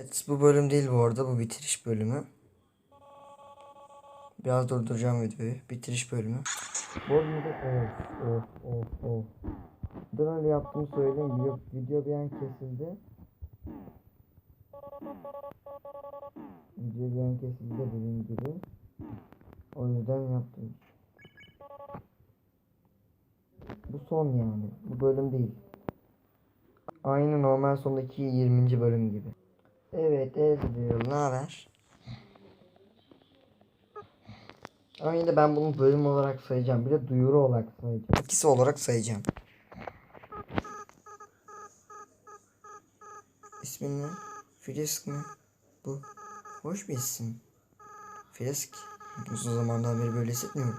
Evet bu bölüm değil bu arada bu bitiriş bölümü. Biraz durduracağım videoyu. Bitiriş bölümü. Bu bölümde of of of of. Neden öyle yaptığımı söyleyeyim. Video, video bir an kesildi. Video bir an kesildi dediğim gibi. O yüzden yaptım. Bu son yani. Bu bölüm değil. Aynı normal sondaki 20. bölüm gibi. Evet Ezreal ne haber? Ama yine ben bunu bölüm olarak sayacağım. Bir de duyuru olarak sayacağım. İkisi olarak sayacağım. İsmin ne? Frisk mi? Bu. Hoş bir isim. Frisk. Uzun zamandan beri böyle hissetmiyorum.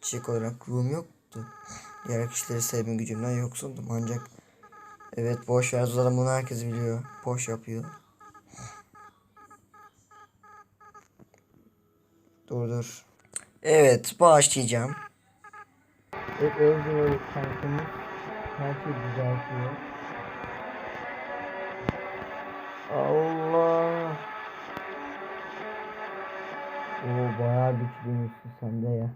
Çiçek olarak ruhum yoktu. Diğer kişileri sevme gücümden yoksundum ancak Evet boş ver bunu herkes biliyor. Boş yapıyor. Dur dur. Evet başlayacağım. Evet Ezreal tankımız her şeyi düzeltiyor. Allah. Oo bayağı güçlüymüşsün sen de ya.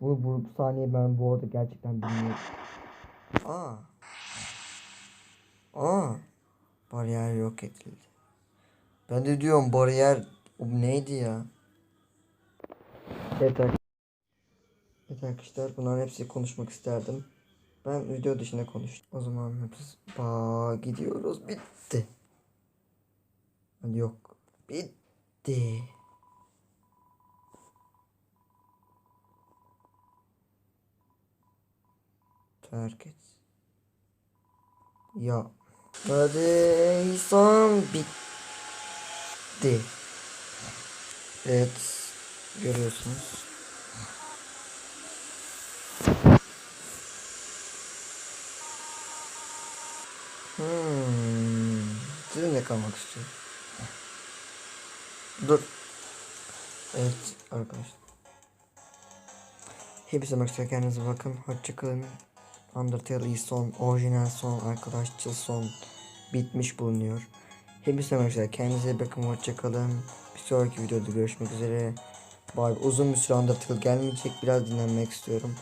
Bu, bu, bu saniye ben bu arada gerçekten bilmiyorum. Aa. Aa. Bariyer yok edildi. Ben de diyorum bariyer o neydi ya? Evet, evet arkadaşlar bunların hepsi konuşmak isterdim. Ben video dışında konuştum. O zaman biz ba gidiyoruz bitti. Yok. Bitti. Terk et. Ya. Hadi son bitti. Evet. Görüyorsunuz. Hmm. Sizinle kalmak istiyorum. Dur. Evet arkadaşlar. Hepsi maçta kendinize bakın. Hoşçakalın. Undertale son, orijinal son, arkadaşçıl son bitmiş bulunuyor. Hepsi maçta kendinize bakın. Hoşçakalın. Bir sonraki videoda görüşmek üzere. Bay uzun bir süre Undertale gelmeyecek. Biraz dinlenmek istiyorum.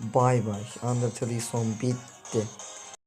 Bay bay. Undertale son bitti.